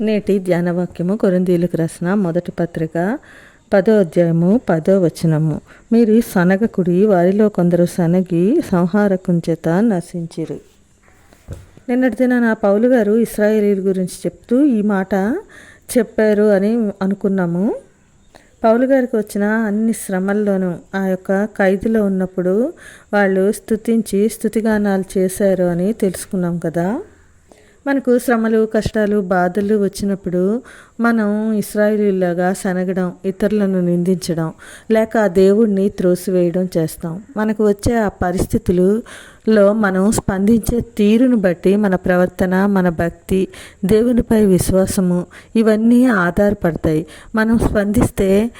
నేటి ధ్యానవాక్యము కొరందీలకు రాసిన మొదటి పత్రిక పదో అధ్యాయము పదో వచనము. మీరు సనగకుడి వారిలో కొందరు సనగి సంహారకుంచేత నశించిరు. నిన్నటి దిన నా పౌలు గారు ఇస్రాయేలీల గురించి చెప్తూ ఈ మాట చెప్పారు అని అనుకున్నాము. పౌలు గారికి వచ్చిన అన్ని శ్రమల్లోనూ ఆ యొక్క ఖైదులో ఉన్నప్పుడు వాళ్ళు స్థుతించి స్థుతిగానాలు చేశారు అని తెలుసుకున్నాం కదా. మనకు శ్రమలు కష్టాలు బాధలు వచ్చినప్పుడు మనం ఇస్రాయిలీలాగా సనగడం ఇతరులను నిందించడం లేక ఆ దేవుణ్ణి త్రోసివేయడం చేస్తాం. మనకు వచ్చే ఆ పరిస్థితులలో మనం స్పందించే తీరును బట్టి మన ప్రవర్తన మన భక్తి దేవునిపై విశ్వాసము ఇవన్నీ ఆధారపడతాయి. మనం స్పందిస్తే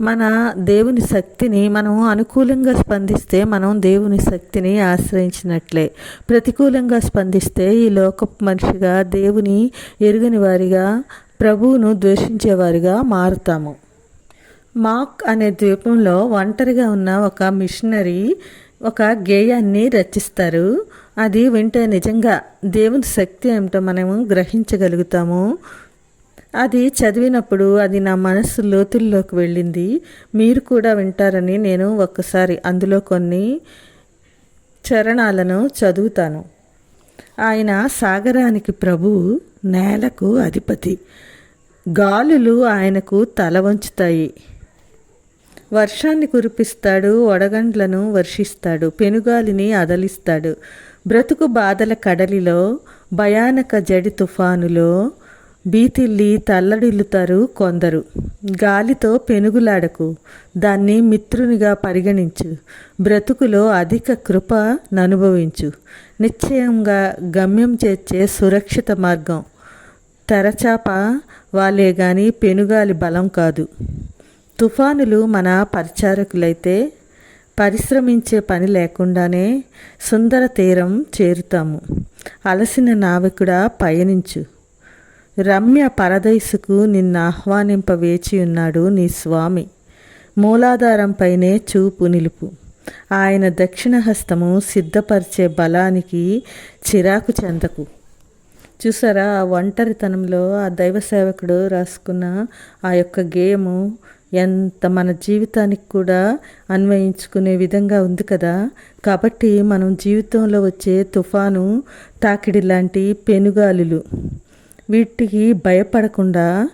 మన దేవుని శక్తిని మనం అనుకూలంగా స్పందిస్తే మనం దేవుని శక్తిని ఆశ్రయించినట్లే. ప్రతికూలంగా స్పందిస్తే ఈ లోక మనిషిగా దేవుని ఎరుగని వారిగా ప్రభువును ద్వేషించేవారిగా మారుతాము. మాక్ అనే ద్వీపంలో ఒంటరిగా ఉన్న ఒక మిషనరీ ఒక గేయాన్ని రచిస్తారు. అది వింటే నిజంగా దేవుని శక్తి ఏమిటో మనము గ్రహించగలుగుతాము. అది చదివినప్పుడు అది నా మనసు లోతుల్లోకి వెళ్ళింది. మీరు కూడా వింటారని నేను ఒక్కసారి అందులో కొన్ని చరణాలను చదువుతాను. ఆయన సాగరానికి ప్రభువు నేలకు అధిపతి. గాలులు ఆయనకు తల వంచుతాయి. వర్షాన్ని కురిపిస్తాడు వడగండ్లను వర్షిస్తాడు పెనుగాలిని అదలిస్తాడు. బ్రతుకు బాధల కడలిలో భయానక జడి తుఫానులో బీతిల్లి తల్లడిల్లుతారు కొందరు. గాలితో పెనుగులాడకు. దాన్ని మిత్రునిగా పరిగణించు. బ్రతుకులో అధిక కృప ననుభవించు. నిశ్చయంగా గమ్యం చేర్చే సురక్షిత మార్గం. తెరచాప వాళ్ళే గాని పెనుగాలి బలం కాదు. తుఫానులు మన పరిచారకులైతే పరిశ్రమించే పని లేకుండానే సుందర తీరం చేరుతాము. అలసిన నావికుడా పయనించు. రమ్య పరదైసుకు నిన్న ఆహ్వానింప వేచి ఉన్నాడు నీ స్వామి. మూలాధారంపైనే చూపు నిలుపు. ఆయన దక్షిణ హస్తము సిద్ధపరిచే బలానికి చిరాకు చెందకు. చూసారా ఆ ఒంటరితనంలో ఆ దైవ సేవకుడు రాసుకున్న ఆ యొక్క గేయము ఎంత మన జీవితానికి కూడా అన్వయించుకునే విధంగా ఉంది కదా. కాబట్టి మనం జీవితంలో వచ్చే తుఫాను తాకిడి లాంటి పెనుగాలులు. వీటికి భయపడకుండా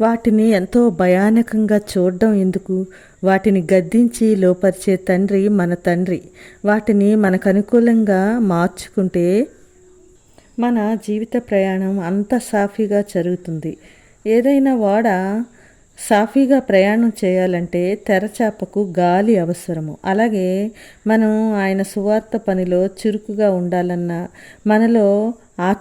వాటిని ఎంతో భయానకంగా చూడడం ఎందుకు? వాటిని గద్దించి లోపరిచే తండ్రి మన తండ్రి. వాటిని మనకు అనుకూలంగా మార్చుకుంటే మన జీవిత ప్రయాణం అంత సాఫీగా జరుగుతుంది. ఏదైనా వాడ సాఫీగా ప్రయాణం చేయాలంటే తెరచాపకు గాలి అవసరము. అలాగే మనం ఆయన సువార్త పనిలో చురుకుగా ఉండాలన్నా మనలో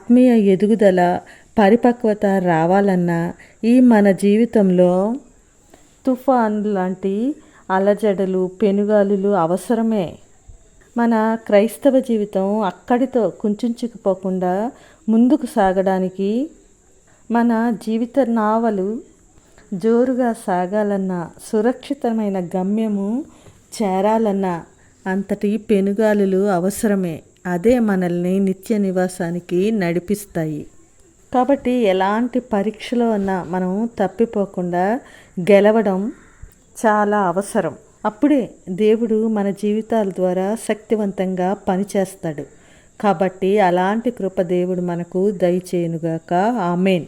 ఆత్మీయ ఎదుగుదల పరిపక్వత రావాలన్నా ఈ మన జీవితంలో తుఫాన్ లాంటి అలజడలు పెనుగాలులు అవసరమే. మన క్రైస్తవ జీవితం అక్కడితో కుంచుకుపోకుండా ముందుకు సాగడానికి మన జీవిత నావలు జోరుగా సాగాలన్నా సురక్షితమైన గమ్యము చేరాలన్నా అంతటి పెనుగాలులు అవసరమే. అదే మనల్ని నిత్య నివాసానికి నడిపిస్తాయి. కాబట్టి ఎలాంటి పరీక్షలో అన్నా మనం తప్పిపోకుండా గెలవడం చాలా అవసరం. అప్పుడే దేవుడు మన జీవితాల ద్వారా శక్తివంతంగా పనిచేస్తాడు. కాబట్టి అలాంటి కృప దేవుడు మనకు దయచేయునుగాక. ఆమెన్.